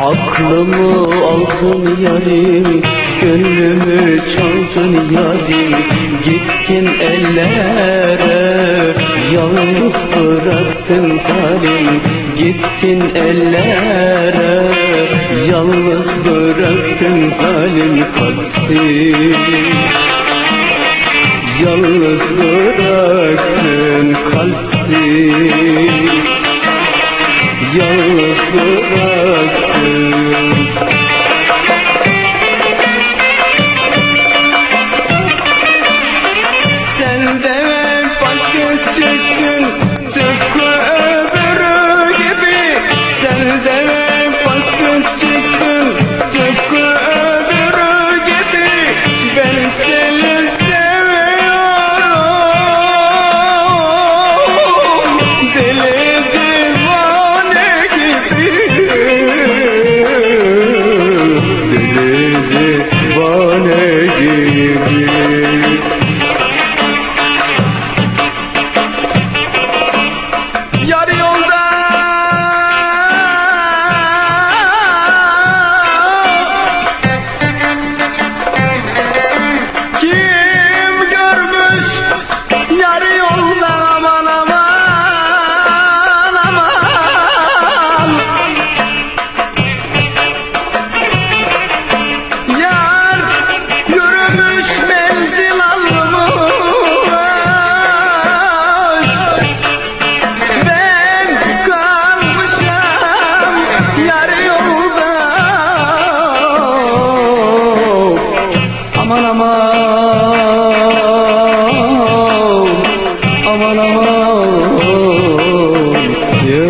Aklımı aldın yarim Gönlümü çaldın yarim. Gittin ellere Yalnız bıraktın zalim. Gittin ellere Yalnız bıraktın zalim. Kalpsiz. Yalnız bıraktın kalpsiz. Yalnız bıraktın Aman aman ya.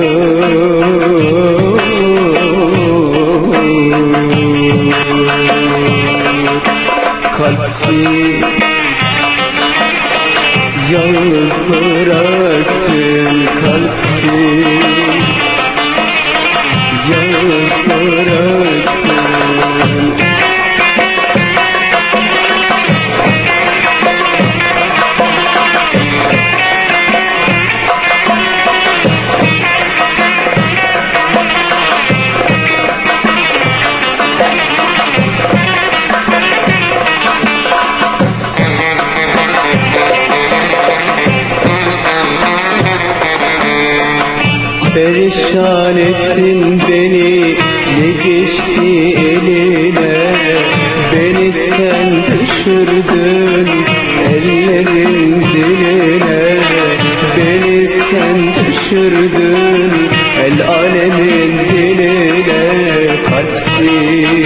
Kalpsiz Yalnız bıraktın kalpsiz Perişan ettin beni. Ne geçti eline? Beni sen düşürdün ellerin diline. Beni sen düşürdün el alemin diline. Kalpsiz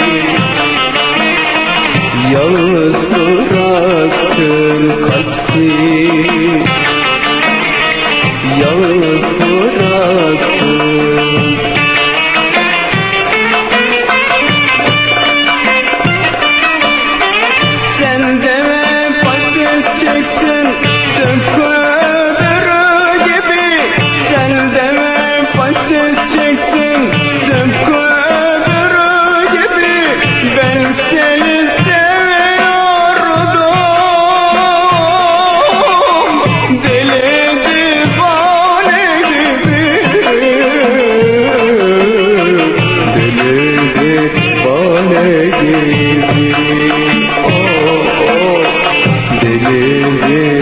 yeah.